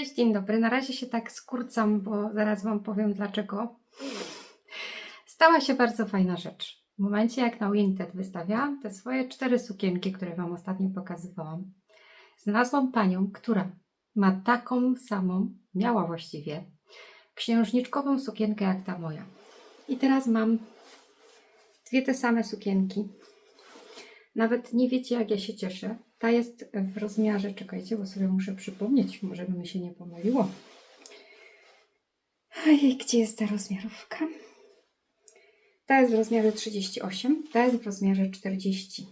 Cześć, dzień dobry. Na razie się tak skurcam, bo zaraz Wam powiem dlaczego. Stała się bardzo fajna rzecz. W momencie jak na Winted wystawiałam te swoje cztery sukienki, które Wam ostatnio pokazywałam, znalazłam panią, która ma taką samą, miała właściwie, księżniczkową sukienkę jak ta moja. I teraz mam dwie te same sukienki. Nawet nie wiecie, jak ja się cieszę. Ta jest w rozmiarze, czekajcie, bo sobie muszę przypomnieć, może by mi się nie pomyliło. Ojej, gdzie jest ta rozmiarówka? Ta jest w rozmiarze 38, ta jest w rozmiarze 40.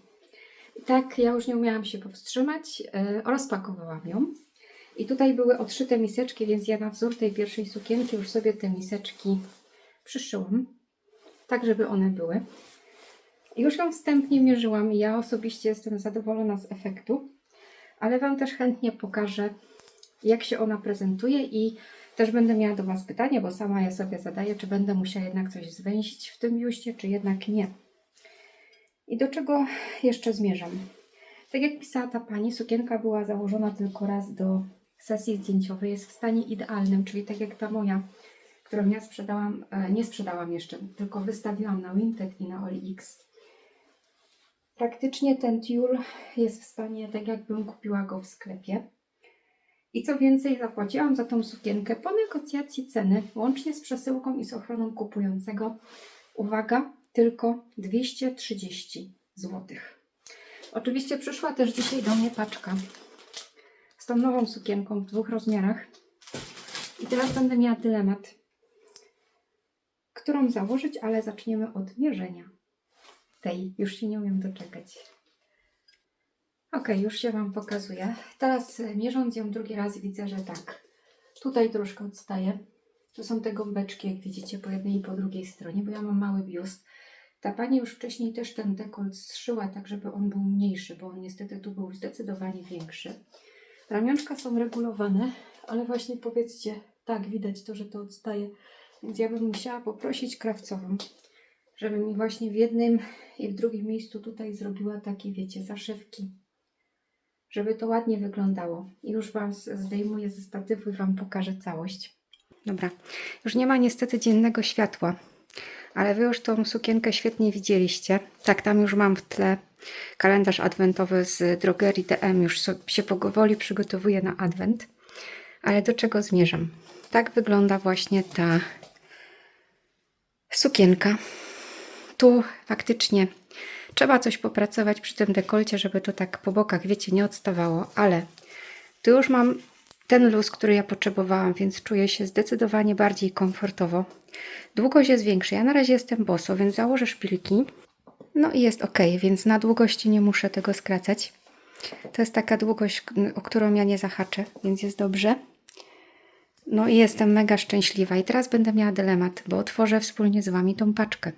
I tak, ja już nie umiałam się powstrzymać, yy, rozpakowałam ją. I tutaj były odszyte miseczki, więc ja na wzór tej pierwszej sukienki już sobie te miseczki przyszyłam, tak żeby one były. Już ją wstępnie mierzyłam i ja osobiście jestem zadowolona z efektu, ale Wam też chętnie pokażę, jak się ona prezentuje i też będę miała do Was pytanie, bo sama ja sobie zadaję, czy będę musiała jednak coś zwęzić w tym biuście, czy jednak nie. I do czego jeszcze zmierzam? Tak jak pisała ta pani, sukienka była założona tylko raz do sesji zdjęciowej, jest w stanie idealnym, czyli tak jak ta moja, którą ja sprzedałam, e, nie sprzedałam jeszcze, tylko wystawiłam na Vinted i na OLX. Praktycznie ten tiul jest w stanie, tak jakbym kupiła go w sklepie. I co więcej, zapłaciłam za tą sukienkę po negocjacji ceny, łącznie z przesyłką i z ochroną kupującego. Uwaga, tylko 230 zł. Oczywiście przyszła też dzisiaj do mnie paczka z tą nową sukienką w dwóch rozmiarach. I teraz będę miała dylemat, którą założyć, ale zaczniemy od mierzenia tej. Już się nie umiem doczekać. Ok, już się Wam pokazuję. Teraz e, mierząc ją drugi raz widzę, że tak. Tutaj troszkę odstaje. Tu są te gąbeczki, jak widzicie, po jednej i po drugiej stronie, bo ja mam mały biust. Ta pani już wcześniej też ten dekolt zszyła, tak żeby on był mniejszy, bo on niestety tu był zdecydowanie większy. Ramionczka są regulowane, ale właśnie powiedzcie, tak, widać to, że to odstaje. Więc ja bym musiała poprosić krawcową, żeby mi właśnie w jednym i w drugim miejscu tutaj zrobiła takie, wiecie, zaszywki. Żeby to ładnie wyglądało. I już Wam zdejmuję ze statywu i Wam pokażę całość. Dobra, już nie ma niestety dziennego światła, ale Wy już tą sukienkę świetnie widzieliście. Tak, tam już mam w tle kalendarz adwentowy z drogerii DM. Już się powoli przygotowuję na adwent. Ale do czego zmierzam? Tak wygląda właśnie ta sukienka tu faktycznie trzeba coś popracować przy tym dekolcie, żeby to tak po bokach, wiecie, nie odstawało, ale tu już mam ten luz, który ja potrzebowałam, więc czuję się zdecydowanie bardziej komfortowo. Długość jest większa. Ja na razie jestem boso, więc założę szpilki. No i jest ok, więc na długości nie muszę tego skracać. To jest taka długość, o którą ja nie zahaczę, więc jest dobrze. No i jestem mega szczęśliwa. I teraz będę miała dylemat, bo otworzę wspólnie z Wami tą paczkę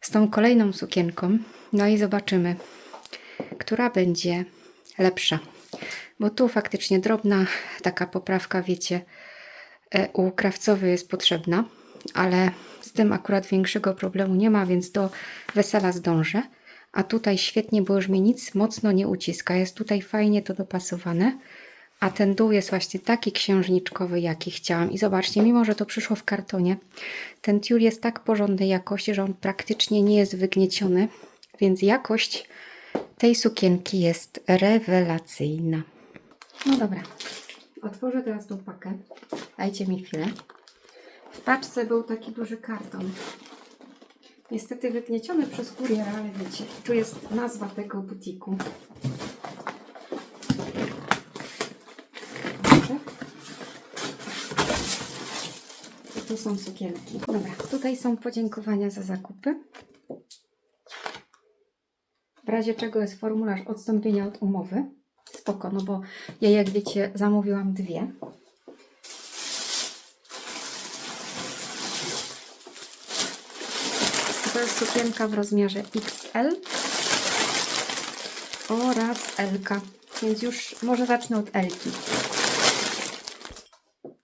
z tą kolejną sukienką. No i zobaczymy, która będzie lepsza. Bo tu faktycznie drobna taka poprawka, wiecie, e, u krawcowej jest potrzebna, ale z tym akurat większego problemu nie ma, więc do wesela zdążę. A tutaj świetnie, bo już mnie nic mocno nie uciska. Jest tutaj fajnie to dopasowane. A ten dół jest właśnie taki księżniczkowy, jaki chciałam. I zobaczcie, mimo że to przyszło w kartonie, ten tiul jest tak porządnej jakości, że on praktycznie nie jest wygnieciony, więc jakość tej sukienki jest rewelacyjna. No dobra, otworzę teraz tą pakę. Dajcie mi chwilę. W paczce był taki duży karton. Niestety wygnieciony przez kuriera, ale wiecie, tu jest nazwa tego butiku. Tu są sukienki. Dobra, tutaj są podziękowania za zakupy. W razie czego jest formularz odstąpienia od umowy. Spoko, no bo ja jak wiecie zamówiłam dwie. To jest sukienka w rozmiarze XL oraz LK, więc już może zacznę od Lki.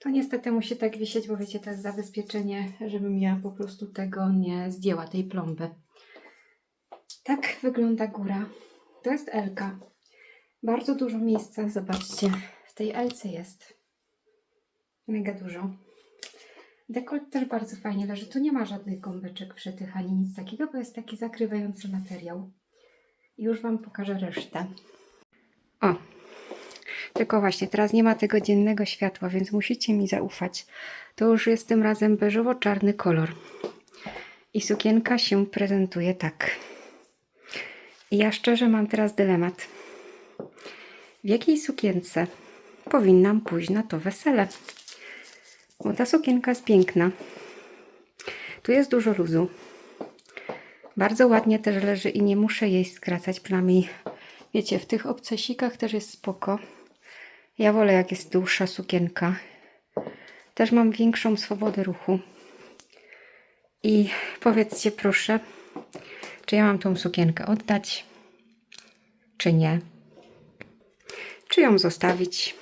To niestety musi tak wisieć, bo wiecie, to jest zabezpieczenie, żebym ja po prostu tego nie zdjęła, tej plomby. Tak wygląda góra. To jest Elka. Bardzo dużo miejsca, zobaczcie, w tej Elce jest. Mega dużo. Dekolt też bardzo fajnie leży. Tu nie ma żadnych gąbeczek wszytych ani nic takiego, bo jest taki zakrywający materiał. Już Wam pokażę resztę. O, tylko właśnie teraz nie ma tego dziennego światła, więc musicie mi zaufać. To już jest tym razem beżowo-czarny kolor. I sukienka się prezentuje tak. I ja szczerze mam teraz dylemat. W jakiej sukience powinnam pójść na to wesele? Bo ta sukienka jest piękna. Tu jest dużo luzu. Bardzo ładnie też leży i nie muszę jej skracać, przynajmniej wiecie, w tych obcesikach też jest spoko. Ja wolę jak jest dłuższa sukienka. Też mam większą swobodę ruchu. I powiedzcie proszę, czy ja mam tą sukienkę oddać, czy nie? Czy ją zostawić?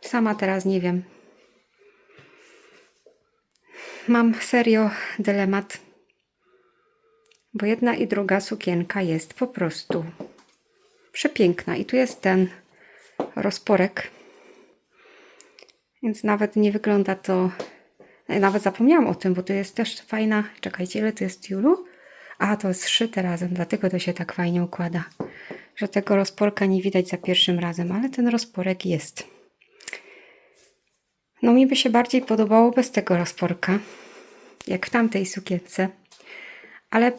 Sama teraz nie wiem. Mam serio dylemat, bo jedna i druga sukienka jest po prostu przepiękna. I tu jest ten rozporek, więc nawet nie wygląda to. Nawet zapomniałam o tym, bo to jest też fajna. Czekajcie, ile to jest Julu? A, to jest szyte razem, dlatego to się tak fajnie układa, że tego rozporka nie widać za pierwszym razem, ale ten rozporek jest. No mi by się bardziej podobało bez tego rozporka, jak w tamtej sukience. Ale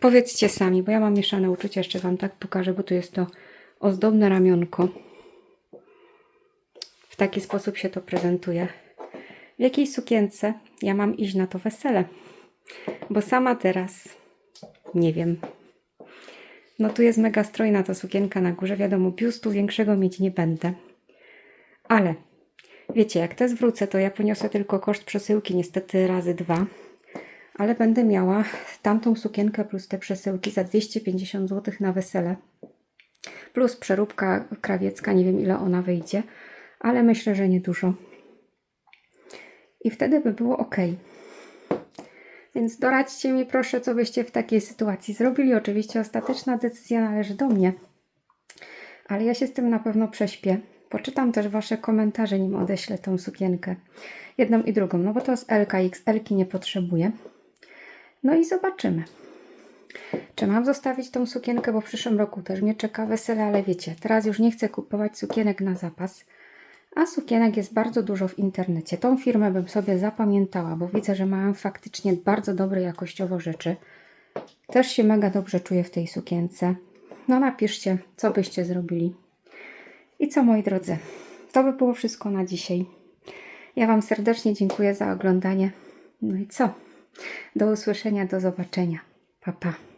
powiedzcie sami, bo ja mam mieszane uczucia, jeszcze Wam tak pokażę, bo tu jest to ozdobne ramionko. W taki sposób się to prezentuje. W jakiej sukience ja mam iść na to wesele? Bo sama teraz nie wiem. No tu jest mega strojna ta sukienka na górze. Wiadomo, biustu większego mieć nie będę. Ale wiecie, jak te zwrócę, to ja poniosę tylko koszt przesyłki, niestety razy dwa. Ale będę miała tamtą sukienkę plus te przesyłki za 250 zł na wesele. Plus przeróbka krawiecka, nie wiem ile ona wyjdzie, ale myślę, że niedużo. I wtedy by było ok. Więc doradźcie mi proszę, co byście w takiej sytuacji zrobili. Oczywiście ostateczna decyzja należy do mnie, ale ja się z tym na pewno prześpię. Poczytam też Wasze komentarze, nim odeślę tą sukienkę. Jedną i drugą, no bo to z LK, XL nie potrzebuję. No i zobaczymy. Czy mam zostawić tą sukienkę, bo w przyszłym roku też mnie czeka wesele, ale wiecie, teraz już nie chcę kupować sukienek na zapas. A sukienek jest bardzo dużo w internecie. Tą firmę bym sobie zapamiętała, bo widzę, że mają faktycznie bardzo dobre jakościowo rzeczy. Też się mega dobrze czuję w tej sukience. No napiszcie, co byście zrobili. I co moi drodzy, to by było wszystko na dzisiaj. Ja Wam serdecznie dziękuję za oglądanie. No i co? Do usłyszenia, do zobaczenia. Pa, pa.